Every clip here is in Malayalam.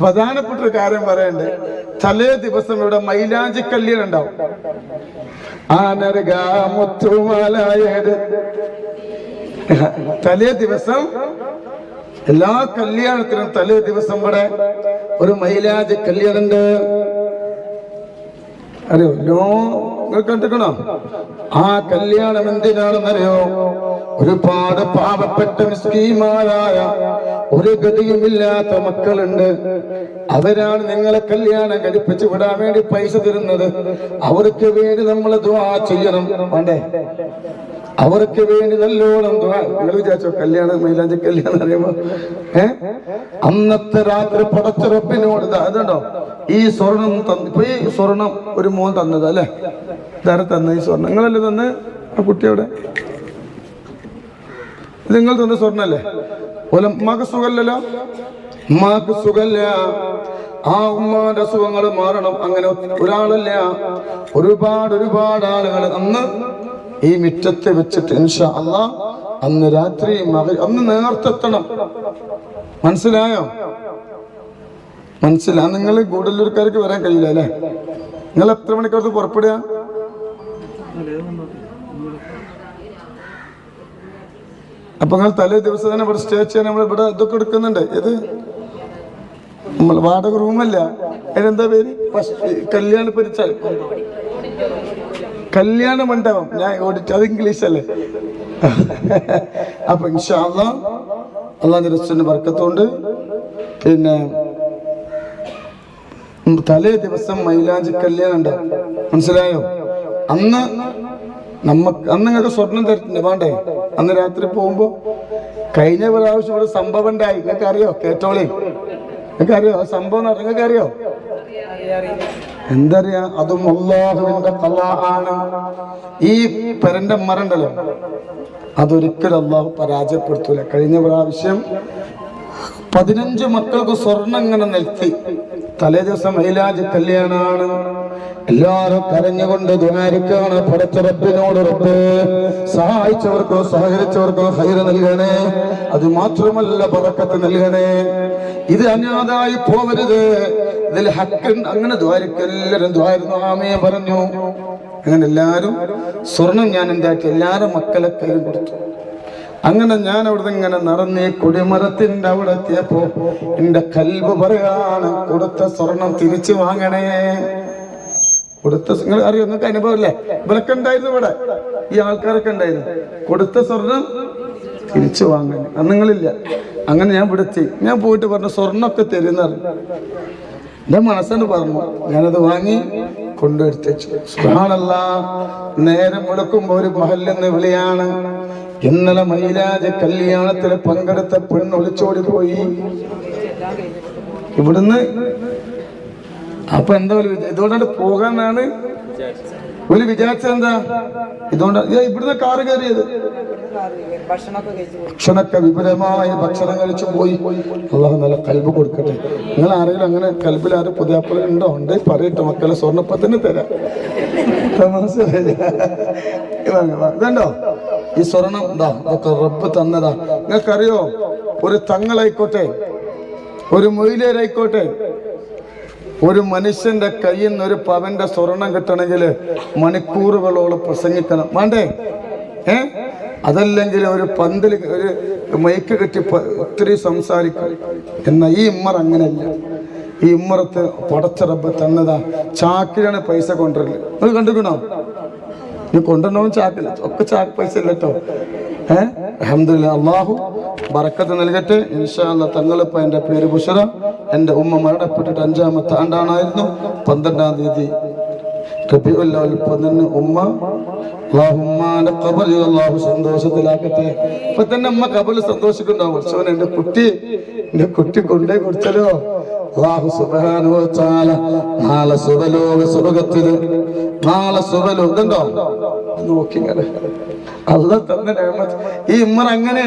പ്രധാനപ്പെട്ട ഒരു കാര്യം പറയണ്ടേ. തലേ ദിവസം ഇവിടെ മൈലാഞ്ചി കല്യാണം ഉണ്ടാവും ആനരകാമുത്തുമാലായത് തലേ ദിവസം എല്ലാ കല്യാണത്തിനും തലേ ദിവസം ഇവിടെ ഒരു മൈലാഞ്ചി കല്യാണം ഉണ്ട് അറിയോ നിങ്ങൾ കണ്ടിക്കണോ ആ കല്യാണം എന്തിനാണെന്നറിയോ? ഒരുപാട് പാവപ്പെട്ട മിസ്കീമാരായ ഒരു ഗതിയുമില്ലാത്ത മക്കളുണ്ട്. അവരാണ് നിങ്ങളെ കല്യാണം കഴിപ്പിച്ച് വിടാൻ വേണ്ടി പൈസ തരുന്നത്. അവർക്ക് വേണ്ടി നമ്മൾ ദുആ ചെയ്യണം. വേണ്ടേ? അവർക്ക് വേണ്ടി നല്ലോണം നിങ്ങൾ വിചാരിച്ചോ കല്യാണം മൈലാഞ്ചി കല്യാണം അറിയുമ്പോ? ഏ? അന്നത്തെ രാത്രി പടച്ചുറപ്പിനോട് അതുണ്ടോ ഈ സ്വർണം തന്നു ഇപ്പൊ ഈ സ്വർണം ഒരു മോൻ തന്നത് അല്ലെ? ഇതാരെ തന്ന ഈ സ്വർണം? നിങ്ങളല്ലേ തന്ന് ആ കുട്ടിയോടെ നിങ്ങൾ തന്ന സ്വർണല്ലേ? ഓല ഉമ്മാക്ക് സുഖല്ല. ആ ഉമ്മാന്റെ അസുഖങ്ങൾ മാറണം. അങ്ങനെ ഒരാളല്ല. ഒരുപാട് ഒരുപാട് ആളുകൾ അന്ന് ഈ മിറ്റത്തെ വെച്ചിട്ട് ഇൻഷാ അന്ന് രാത്രി അന്ന് നേർത്തെത്തണം. മനസ്സിലായോ? മനസ്സിലാ? നിങ്ങൾ ഗൂഡല്ലൂർക്കാർക്ക് വരാൻ കഴിയില്ല അല്ലേ? നിങ്ങൾ എത്ര മണിക്കൂർ പുറപ്പെടുക? അപ്പൊ നിങ്ങൾ തലേ ദിവസം തന്നെ ഇവിടെ സ്റ്റേ ചെയ്യാൻ നമ്മൾ ഇവിടെ ഇതൊക്കെ എടുക്കുന്നുണ്ട്. ഇത് നമ്മൾ വാടക റൂമല്ല അതിനെന്താ പേര്? കല്യാണ പരിച്ച കല്യാണ മണ്ഡപം. ഞാൻ ഓടിച്ചു അത് ഇംഗ്ലീഷ് അല്ലേ? അപ്പൊ ഇൻഷാല്ല റസ്റ്റിന്റെ വർക്കത്തോണ്ട് പിന്നെ തലേ ദിവസം മൈലാഞ്ചി കല്യാണം ഉണ്ടാവും മനസ്സിലായോ? അന്ന് നമ്മ അന്ന് നിങ്ങൾക്ക് സ്വർണം തരത്തിന്റെ വേണ്ടേ? അന്ന് രാത്രി പോകുമ്പോ കഴിഞ്ഞ പ്രാവശ്യം ഇവിടെ സംഭവം ഉണ്ടായി. നിങ്ങൾക്ക് അറിയോ കേട്ടോളി. നിങ്ങൾക്ക് അറിയോ ആ സംഭവം നിങ്ങൾക്ക് അറിയോ എന്തറിയാ? അതും അള്ളാഹുവിന്റെ കലാഹാണ് ഈ പെരന്റെ മരണ്ടല്ലോ അതൊരിക്കലും അള്ളാഹു പരാജയപ്പെടുത്തൂല. കഴിഞ്ഞ പ്രാവശ്യം പതിനഞ്ച് മക്കൾക്ക് സ്വർണം ഇങ്ങനെ നിൽത്തി. തലേ ദിവസം മൈലാജ് കല്യാണാണ്. എല്ലാരും കരഞ്ഞുകൊണ്ട് ദ്വാരിക്കാണ് പടച്ചുറപ്പിനോട് ഉറപ്പ് സഹായിച്ചവർക്കോ സഹകരിച്ചവർക്കോ ഹൈറ് നൽകണേ. അത് മാത്രമല്ല പറക്കത്ത് നൽകണേ. ഇത് അനാഥായി പോവരുത്. ഇതിൽ ഹക്കൻ അങ്ങനെ ദ്വാരിക്ക എല്ലാവരും ദ്വാരുന്നു ആമേ പറഞ്ഞു. അങ്ങനെ എല്ലാരും സ്വർണം ഞാൻ എന്താക്കി? എല്ലാരും മക്കളെ കയ്യിൽ കൊടുത്തു. അങ്ങനെ ഞാൻ അവിടെ ഇങ്ങനെ നടന്ന് കുടിമരത്തിന്റെ അവിടെ എത്തിയപ്പോ എന്റെ കൽവ് പറയാണ് കൊടുത്ത സ്വർണം തിരിച്ചു വാങ്ങണേ. കൊടുത്ത നിങ്ങൾ അറിയോ? നിങ്ങൾക്ക് അനുഭവമില്ലേ? ഇവരൊക്കെ ഉണ്ടായിരുന്നു ഇവിടെ. ഈ ആൾക്കാരൊക്കെ ഉണ്ടായിരുന്നു. കൊടുത്ത സ്വർണം തിരിച്ചു വാങ്ങണേ നിങ്ങളില്ല. അങ്ങനെ ഞാൻ വിടുത്തി ഞാൻ പോയിട്ട് പറഞ്ഞു സ്വർണമൊക്കെ തരുന്ന എന്റെ മനസ്സെന്ന് പറഞ്ഞു ഞാനത് വാങ്ങി കൊണ്ടുവരുത്തു സുഹാനല്ല നേരം മുടക്കുമ്പോ ഒരു മഹല്ലെന്ന് വിളിയാണ്. ഇന്നലെ മൈലാജ് കല്യാണത്തിൽ പങ്കെടുത്ത പെണ് ഒളിച്ചോടി പോയി ഇവിടുന്ന് അപ്പൊ എന്താ ഒരു ഇതുകൊണ്ടാണ് പോകാന്നാണ് ഒരു വിചാരിച്ചത് എന്താ ഇതുകൊണ്ട് ഇതാ ഇവിടുന്ന് കാറ് കയറിയത് ഭക്ഷണമൊക്കെ വിപുലമായ ഭക്ഷണം കഴിച്ചു പോയി അള്ളാഹു നല്ല കൽബ് കൊടുക്കട്ടെ നിങ്ങൾ ആരെങ്കിലും അങ്ങനെ കൽബിൽ ആരും പുതിയ ഉണ്ടോ ഉണ്ട് പറയട്ടെ മക്കളെ സ്വർണപ്പത്തിന് തരാം ഇതുണ്ടോ ഈ സ്വർണം എന്താ ഇതൊക്കെ റബ്ബ് തന്നതാ. നിങ്ങൾക്കറിയോ? ഒരു തങ്ങളായിക്കോട്ടെ ഒരു മൊയിലേരായിക്കോട്ടെ ഒരു മനുഷ്യന്റെ കയ്യിൽ നിന്ന് ഒരു പവന്റെ സ്വർണം കിട്ടണമെങ്കിൽ മണിക്കൂറുകളോളം പ്രസംഗിക്കണം. വേണ്ടേ? ഏ? അതല്ലെങ്കിൽ ഒരു പന്തിൽ ഒരു മൈക്ക് കെട്ടി ഒത്തിരി സംസാരിക്കും. എന്നാൽ ഈ ഇമ്മർ അങ്ങനെയല്ല. ഈ ഇമ്മറത്ത് പടച്ചറബ് തന്നതാ. ചാക്കിലാണ് പൈസ കൊണ്ടുവരൽ. അത് കണ്ടുക്കണോ നീ കൊണ്ടുവരണോ ചാക്കില്ല ഒക്കെ ചാക്ക് പൈസ ഇല്ല കേട്ടോ ഏഹ് അഹമ്മദില്ല അള്ളാഹു ബറക്കത്ത് നൽകട്ടെ. ഇൻഷാല്ല തങ്ങളിപ്പോ എന്റെ പേര് ബുഷറ. എന്റെ ഉമ്മ മരണപ്പെട്ടിട്ട് അഞ്ചാമത്തെ ആണ്ടാണായിരുന്നു. പന്ത്രണ്ടാം തീയതി റബീഉൽ അവ്വൽ പതിന് ഉമ്മ. തന്നെ എന്റെ കുട്ടി. കുട്ടി കൊണ്ടേ കൊടുത്തല്ലോ. നാളെ സുഖലോ ഇതുണ്ടോ നോക്കി അല്ല തന്ന. ഈ ഉമ്മർ അങ്ങനെ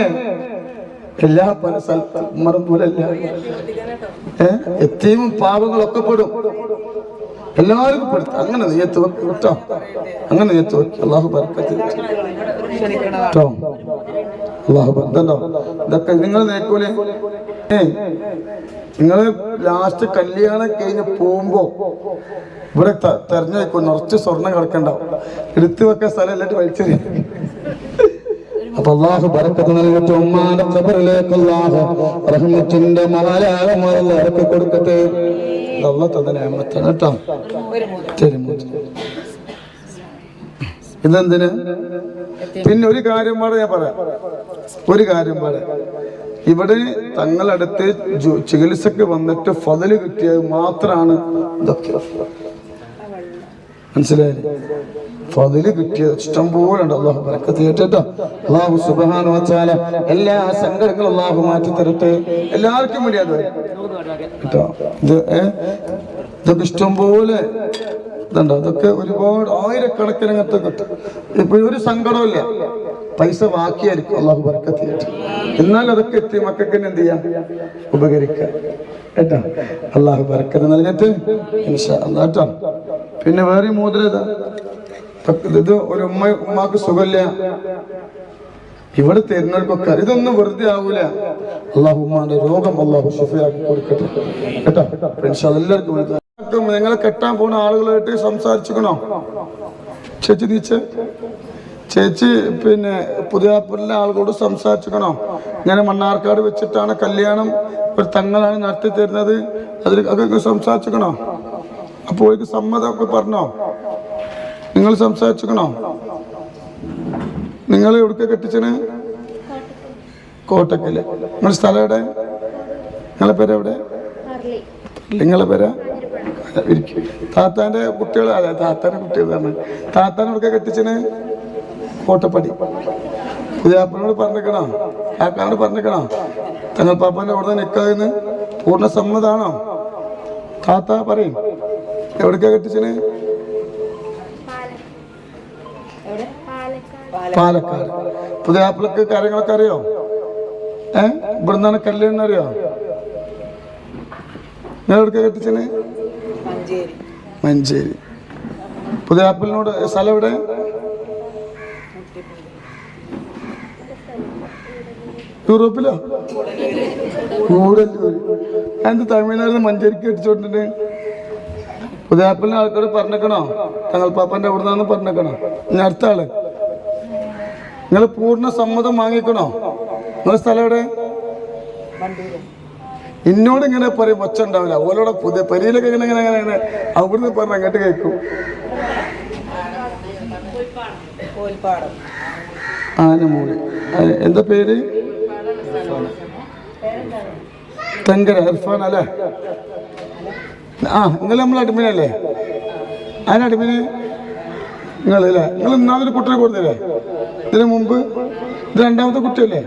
എല്ലാ പല സ്ഥലത്തും ഉമ്മറും പോലെ എത്തിയും പാവങ്ങളൊക്കെ പെടും. എല്ലാവർക്കും പെടുത്ത അങ്ങനെ നെയ്യത്ത് വെക്ക് കേട്ടോ. അങ്ങനെ നെയ്യത്ത് അള്ളാഹു കേട്ടോ? അള്ളാഹു പറഞ്ഞോ ഇതൊക്കെ നിങ്ങൾ നേക്കൂലേ? ഏ? നിങ്ങൾ ലാസ്റ്റ് കല്യാണം കഴിഞ്ഞ് പോകുമ്പോ ഇവിടെ തെരഞ്ഞെടുക്കും തെരഞ്ഞു വെക്കും നിറച്ച് സ്വർണം കിടക്കണ്ടാവും. എടുത്തു വെക്കാൻ സ്ഥലം എല്ലായിട്ട് വലിച്ചെറിയ. അപ്പൊ അള്ളാഹു ബറക്കത്ത് നൽകട്ടെ ഉമ്മാന്റെ ഖബറിലേക്ക് അള്ളാഹു റഹ്മത്തിന്റെ മാലാകമാരെല്ലാം ഇറക്കി കൊടുക്കട്ടെ. അള്ള തന്നെ അമത്താണ് കേട്ടോ. ഒരു മൂന്ന് ശരി മോചി. ഇതെന്തിന്? പിന്നെ ഒരു കാര്യം പാടെ ഞാൻ പറയാം. ഒരു കാര്യം പാടെ ഇവിടെ തങ്ങളടുത്ത് ചികിത്സക്ക് വന്നിട്ട് ഫതൽ കിട്ടിയത് മാത്രമാണ് ഇതൊക്കെ മനസ്സിലായില്ലേ? ഫതിൽ കിട്ടിയ ഇഷ്ടം പോലെ ഉണ്ട്. അള്ളാഹു ബറക്കത്ത് കേട്ടോ അള്ളാഹു സുബ്ഹാനഹു വെച്ചാൽ എല്ലാ സങ്കടങ്ങളും അള്ളാഹു മാറ്റി തരട്ടെ. എല്ലാവർക്കും വേണ്ടി അത് കേട്ടോ. ഇത്? ഇതൊക്കെ ഇഷ്ടം പോലെ അതൊക്കെ ഒരുപാട് ആയിരക്കണക്കിന് അങ്ങനത്തെ കിട്ടും. ഇപ്പൊ ഒരു സങ്കടമില്ല പൈസ ബാക്കിയായിരിക്കും. അള്ളാഹു ബർക്കത്ത് ചെയ്യട്ടെ എന്നാൽ അതൊക്കെ എത്തി മക്കൾക്ക് തന്നെ എന്ത് ചെയ്യാം? ഉപകരിക്കാം. കേട്ടോ. അള്ളാഹു ബർക്കത്ത് നൽകട്ടെ. ഇൻഷാ അല്ലാ കേട്ടോ. പിന്നെ വേറെ മോതിരം ഇതാ. ഒരു ഉമ്മ ഉമ്മാക്ക് സുഖമില്ല. ഇവിടെ അറിയാം. ഇതൊന്നും വെറുതെ ആവൂല. അള്ളാഹു ഉമ്മാന്റെ രോഗം അള്ളാഹു ഷുഫിയാക്കി കൊടുക്കട്ടെ. കേട്ടോ? ഫ്രണ്ട്സ് അതെല്ലാവർക്കും. നിങ്ങളെ കെട്ടാൻ പോണ ആളുകളായിട്ട് സംസാരിച്ചിക്കണോ ചേച്ചി നീച്ച് ചേച്ചി പിന്നെ പുതിയാപ്പൂരിലെ ആളുകളോട് സംസാരിച്ചിക്കണോ ഇങ്ങനെ മണ്ണാർക്കാട് വെച്ചിട്ടാണ് കല്യാണം ഒരു തങ്ങളാണ് നടത്തി തരുന്നത് അതിൽ അതൊക്കെ സംസാരിച്ചിക്കണോ അപ്പോൾ ഒരു സമ്മതമൊക്കെ പറഞ്ഞോ? നിങ്ങൾ സംസാരിച്ചിക്കണോ? നിങ്ങൾ എവിടെ കെട്ടിച്ചന് കോട്ടക്കൽ. നിങ്ങൾ സ്ഥലം എവിടെ? നിങ്ങളെ പേര് എവിടെ? നിങ്ങളെ പേര്? താത്താന്റെ കുട്ടികൾ അതെ താത്താന്റെ കുട്ടികളാണ് താത്താൻ എവിടേക്ക് കെട്ടിച്ചന് കോട്ടപ്പടി. പുതിയാപ്പനോട് പറഞ്ഞിരിക്കണോ കാക്കാനോട് പറഞ്ഞിരിക്കണോ തങ്ങൾ പാപ്പാന്റെ അവിടെ നിൽക്കാതെന്ന് പൂർണ സമ്മതാണോ താത്ത പറയും. എവിടേക്കാ കെട്ടിച്ചന്? പാലക്കാട്. പുതിയാപ്പിളക്ക് കാര്യങ്ങളൊക്കെ അറിയോ? ഏ? ഇവിടുന്നാണ് കല്യാണം അറിയോ? ഞാൻ എവിടേക്കാ കെട്ടിച്ചന്? മഞ്ചേരി. പുതിയാപ്പിളിനോട് സ്ഥലം എവിടെ? യൂറോപ്പിലോ? കൂടല്ലൂര് എന്ത് തമിഴ്നാട് മഞ്ചേരിക്ക് അടിച്ചോണ്ടിട്ട് പുതിയാപ്പിളിനെ ആൾക്കാർ പറഞ്ഞേക്കണോ? തങ്ങൾ പാപ്പന്റെ അവിടെ നിന്നാന്ന് പറഞ്ഞേക്കണോ? ഇനി അടുത്ത ആൾ. നിങ്ങൾ പൂർണ സമ്മതം വാങ്ങിക്കണോ? നിങ്ങളെ സ്ഥലം എവിടെ? എന്നോട് ഇങ്ങനെ പറയും ഒച്ച ഉണ്ടാവില്ല. ഓലോടെ പുതിയ പരിയിലൊക്കെ ഇങ്ങനെ ഇങ്ങനെ ഇങ്ങനെ ഇങ്ങനെ. അവിടുന്ന് പറഞ്ഞ അങ്ങോട്ട് കേൾക്കും. ആനമൂടി എന്താ പേര്? തങ്കര ഇർഫാൻ അല്ലേ? ആ നിങ്ങൾ നമ്മൾ അടിമിനല്ലേ അതിന് അടിമിന് നിങ്ങളല്ലേ? നിങ്ങൾ ഒന്നാമതൊരു കുട്ടിയെ കൊടുത്തില്ലേ? ഇതിനു മുമ്പ് ഇത് രണ്ടാമത്തെ കുട്ടിയല്ലേ